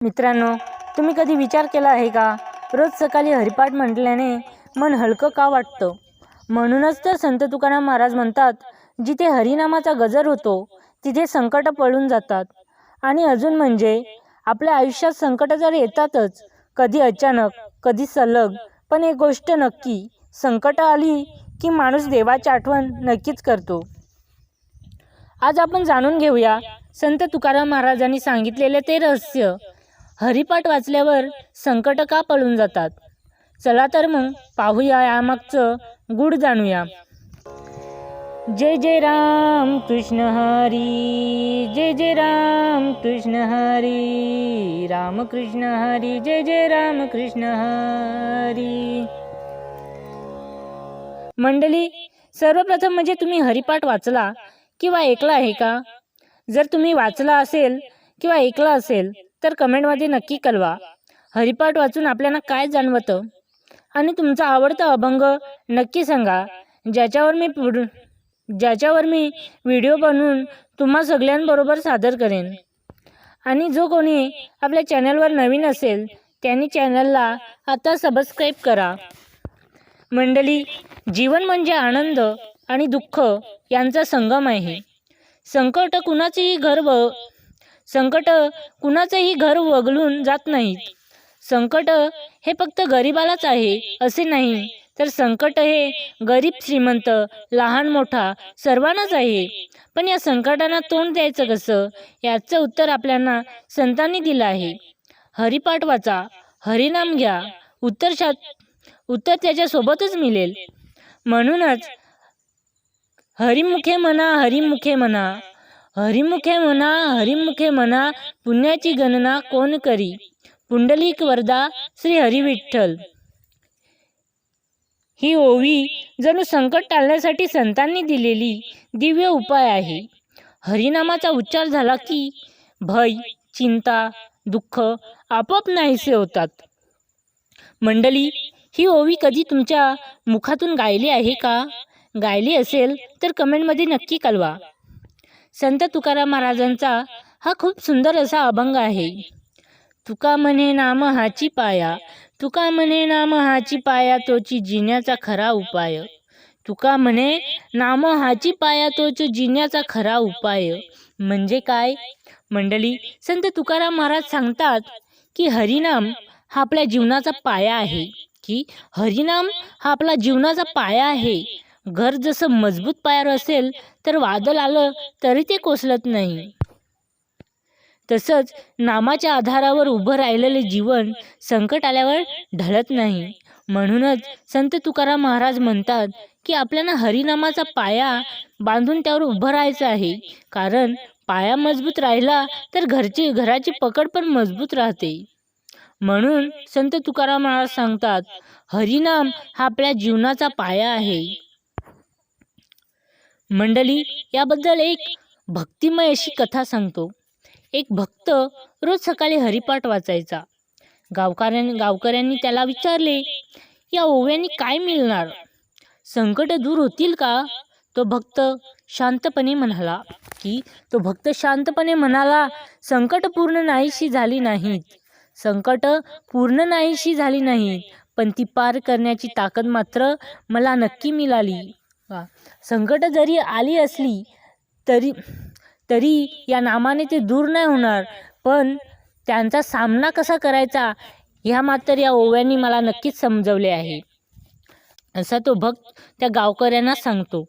मित्रांनो तुम्ही कधी विचार केला आहे का? रोज सकाळी हरिपाठ म्हटल्याने मन हलकं का वाटतं? म्हणूनच तर संत तुकाराम महाराज म्हणतात जिथे हरिनामाचा गजर होतो तिथे संकट पळून जातात. आणि अजून म्हणजे आपल्या आयुष्यात संकट जर येतातच कधी अचानक कधी सलग पण एक गोष्ट नक्की संकट आली की माणूस देवाची आठवण नक्कीच करतो. आज आपण जाणून घेऊया संत तुकाराम महाराजांनी सांगितलेले ते रहस्य. हरिपाठ वाचल्यावर संकट का पळून जातात? चला तर मग पाहूया यामागचं गुढ जाणूया. जय जय राम कृष्ण हरी जय जय राम कृष्ण हरी राम कृष्ण हरी जय जय राम कृष्ण हरी. मंडळी सर्वप्रथम म्हणजे तुम्ही हरिपाठ वाचला किंवा ऐकला आहे का? जर तुम्ही वाचला असेल किंवा ऐकला असेल तर कमेंटमध्ये नक्की कळवा. हरिपाठ वाचून आपल्याला काय जाणवतं? आणि तुमचा आवडता अभंग नक्की सांगा. ज्याच्यावर मी पुढ ज्याच्यावर मी व्हिडिओ बनवून तुम्हा सगळ्यांबरोबर सादर करेन. आणि जो कोणी आपल्या चॅनलवर नवीन असेल त्यांनी चॅनलला आता सबस्क्राईब करा. मंडळी जीवन म्हणजे आनंद आणि दुःख यांचा संगम आहे. संकट कुणाचेही घर ब संकट कुणाचंही घर वगळून जात नाहीत. संकट हे फक्त गरिबालाच आहे असे नाही. तर संकट हे गरीब श्रीमंत लहान मोठा सर्वांनाच आहे. पण या संकटांना तोंड द्यायचं कसं? याचं उत्तर आपल्याला संतांनी दिलं आहे. हरिपाठ वाचा हरिनाम घ्या. उत्तर शा उत्तर त्याच्यासोबतच मिळेल. म्हणूनच हरिमुखे म्हणा हरिमुखे म्हणा हरिमुखे म्हणा हरिमुखे म्हणा पुण्याची गणना कोण करी? पुंडलिक वरदा श्री हरिविठ्ठल. ही ओवी जणू संकट टाळण्यासाठी संतांनी दिलेली दिव्य उपाय आहे. हरिनामाचा उच्चार झाला की भय चिंता दुःख आपोआप नाहीसे होतात. मंडली ही ओवी कधी तुमच्या मुखातून गायली आहे का? गायली असेल तर कमेंटमध्ये नक्की कळवा. संत तुकाराम महाराजांचा हा खूप सुंदर असा अभंग आहे. तुका म्हणे नाम हाची पाया तुका म्हणे नाम हाची पाया तोची जिण्याचा खरा उपाय. तुका म्हणे नाम हाची पाया तोच जिण्याचा खरा उपाय. म्हणजे काय? मंडळी संत तुकाराम महाराज सांगतात की हरिनाम हा आपल्या जीवनाचा पाया आहे. की हरिनाम हा आपला जीवनाचा पाया आहे. घर जसं मजबूत पायावर असेल तर वादळ आलं तरी ते कोसळत नाही. तसंच नामाच्या आधारावर उभं राहिलेले जीवन संकट आल्यावर ढळत नाही. म्हणूनच संत तुकाराम महाराज म्हणतात की आपल्याला हरिनामाचा पाया बांधून त्यावर उभं राहायचं आहे. कारण पाया मजबूत राहिला तर घरची घराची पकड पण मजबूत राहते. म्हणून संत तुकाराम महाराज सांगतात हरिनाम हा आपल्या जीवनाचा पाया आहे. मंडळी याबद्दल एक भक्तिमय अशी कथा सांगतो. एक भक्त रोज सकाळी हरिपाठ वाचायचा. गावकऱ्यां गावकऱ्यांनी त्याला विचारले या ओव्यांनी काय मिळणार? संकट दूर होतील का? तो भक्त शांतपणे म्हणाला की तो भक्त शांतपणे म्हणाला संकट पूर्ण नाहीशी झाली नाहीत. संकट पूर्ण नाहीशी झाली नाहीत पण ती पार करण्याची ताकद मात्र मला नक्की मिळाली. संकट जरी आली असली तरी तरी या नामाने ते दूर नाही होणार. पण त्यांचा सामना कसा करायचा ह्या मात्र या ओव्यांनी मला नक्कीच समजवले आहे. असा तो भक्त त्या गावकऱ्यांना सांगतो.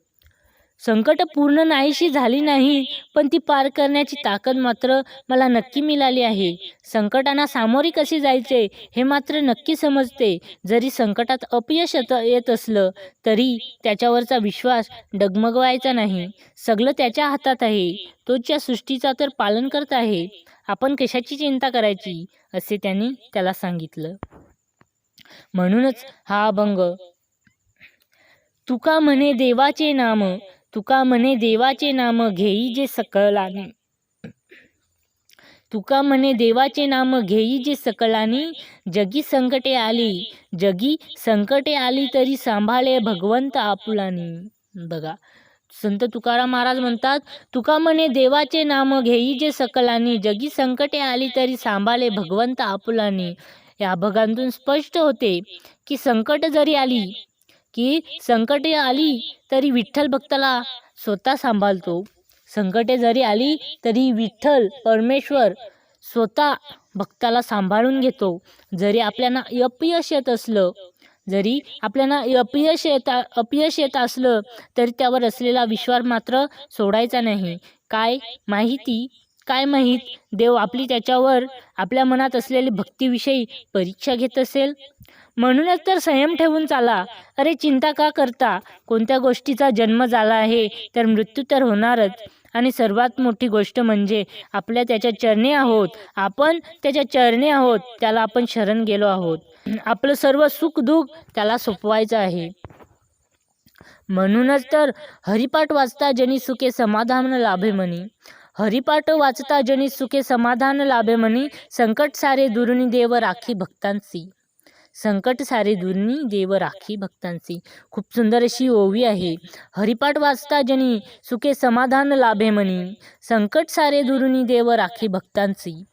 संकट पूर्ण नाहीशी झाली नाही पण ती पार करण्याची ताकद मात्र मला नक्की मिळाली आहे. संकटांना सामोरी कशी जायचे हे मात्र नक्की समजते. जरी संकटात अपयश येत येत असलं तरी त्याच्यावरचा विश्वास डगमगवायचा नाही. सगळं त्याच्या हातात आहे. तोच या सृष्टीचा तर पालन करत आहे. आपण कशाची चिंता करायची असे त्यांनी त्याला सांगितलं. म्हणूनच हा अभंग तुका म्हणे देवाचे नाम तुका म्हणे देवाचे नाम घेई जे सकलाने. तुका म्हणे देवाचे नाम घेई जे सकलानी जगी संकटे आली जगी संकटे आली तरी सांभाळे भगवंत आपुलानी. बघा संत तुकाराम महाराज म्हणतात तुका म्हणे देवाचे नाम घेई जे सकलानी जगी संकटे आली तरी सांभाळे भगवंत आपुलानी. या भगांतून स्पष्ट होते की संकट जरी आली की संकटे आली तरी विठ्ठल भक्ताला स्वतः सांभाळतो. संकटे जरी आली तरी विठ्ठल परमेश्वर स्वतः भक्ताला सांभाळून घेतो. जरी आपल्याला अपयश येत असलं जरी आपल्याला अपयश येत अपयश येत असलं तरी त्यावर असलेला विश्वास मात्र सोडायचा नाही. काय माहिती? काय माहीत? देव आपली त्याच्यावर आपल्या मनात असलेली भक्तीविषयी परीक्षा घेत असेल? म्हणूनच तर संयम ठेवून चाला. अरे चिंता का करता? कोणत्या गोष्टीचा जन्म झाला आहे तर मृत्यू तर होणारच. आणि सर्वात मोठी गोष्ट म्हणजे आपल्या त्याच्या चरणी आहोत. आपण त्याच्या चरणी आहोत त्याला आपण शरण गेलो आहोत. आपलं सर्व सुख दुःख त्याला सोपवायचं आहे. म्हणूनच तर हरिपाठ वाचता जनी सुखे समाधान लाभे म्हणी. हरिपाठ वाचता जनी सुखे समाधान लाभे म्हणी संकट सारे दुरुनी देव राखी भक्तांसी. संकट सारे दुर्नी देव राखी भक्तांसी. खूप सुंदर अशी ओवी आहे. हरिपाठ वाचता जनी सुखे समाधान लाभे म्हणी संकट सारे दुरुनी देव राखी भक्तांसी.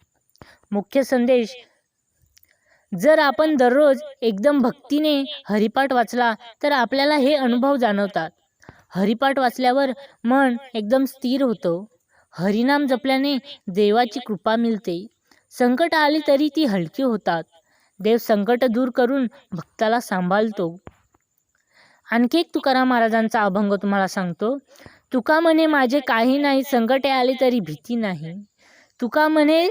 मुख्य संदेश जर आपण दररोज एकदम भक्तीने हरिपाठ वाचला तर आपल्याला हे अनुभव जाणवतात. हरिपाठ वाचल्यावर मन एकदम स्थिर होतं. हरिनाम जपल्याने देवाची कृपा मिळते. संकट आली तरी ती हलकी होतात. देव संकट दूर करून भक्ताला सांभाळतो. आणखी एक तुकाराम महाराजांचा अभंग तुम्हाला सांगतो. तुका म्हणे माझे काही नाही संकटे आले तरी भीती नाही. तुका म्हणे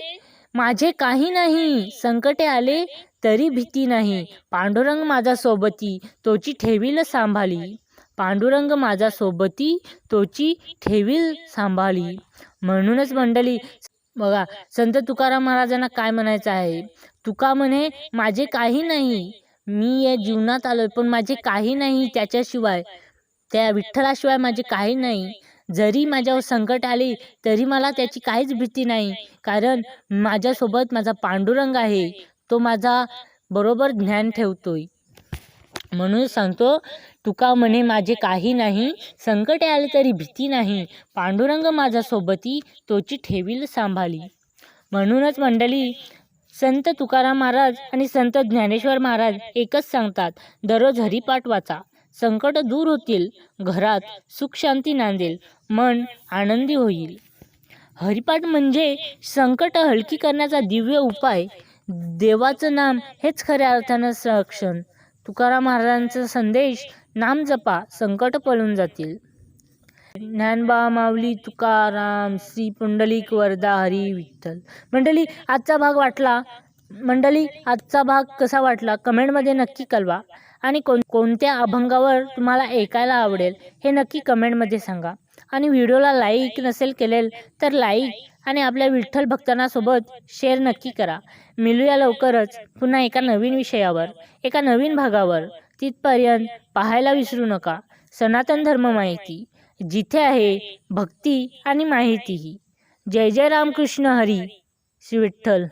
माझे काही नाही संकटे आले तरी भीती नाही. पांडुरंग माझा सोबती तोची ठेवील सांभाळी. पांडुरंग माझा सोबती तोची ठेवील सांभाळी. म्हणूनच मंडळी बघा संत तुकाराम महाराजांना काय म्हणायचं आहे? तुका म्हणे माझे काही नाही. मी या जीवनात आलोय पण माझे काही नाही त्याच्याशिवाय. त्या विठ्ठलाशिवाय माझे काही नाही. जरी माझ्यावर संकट आले तरी मला त्याची काहीच भीती नाही. कारण माझ्यासोबत माझा पांडुरंग आहे. तो माझा बरोबर ज्ञान ठेवतोय. म्हणून सांगतो तुका म्हणे माझे काही नाही संकट आले तरी भीती नाही पांडुरंग माझा सोबती तोची ठेवील सांभाळी. म्हणूनच मंडळी संत तुकाराम महाराज आणि संत ज्ञानेश्वर महाराज एकच सांगतात दररोज हरिपाठ वाचा संकट दूर होतील घरात सुख शांती नांदेल मन आनंदी होईल. हरिपाठ म्हणजे संकट हलकी करण्याचा दिव्य उपाय देवाचं नाम हेच खऱ्या अर्थानं संरक्षण. तुकाराम महाराजांचा संदेश नाम जपा संकट पळून जातील. ज्ञानबा माऊली तुकाराम श्री पुंडलिक वरदा हरी विठ्ठल. मंडळी आजचा भाग वाटला? मंडळी आजचा भाग कसा वाटला? कमेंटमध्ये नक्की कळवा. आणि कोण कोणत्या अभंगावर तुम्हाला ऐकायला आवडेल हे नक्की कमेंटमध्ये सांगा. आणि व्हिडिओला लाईक नसेल केलेल तर लाईक आणि आपल्या विठ्ठल भक्तांसोबत शेअर नक्की करा. मिळूया लवकरच पुन्हा एका नवीन विषयावर एका नवीन भागावर. तिथपर्यंत पाहायला विसरू नका. सनातन धर्म माहिती. जिथे आहे भक्ती आणि माहितीही. जय जय रामकृष्ण हरी. श्री विठ्ठल.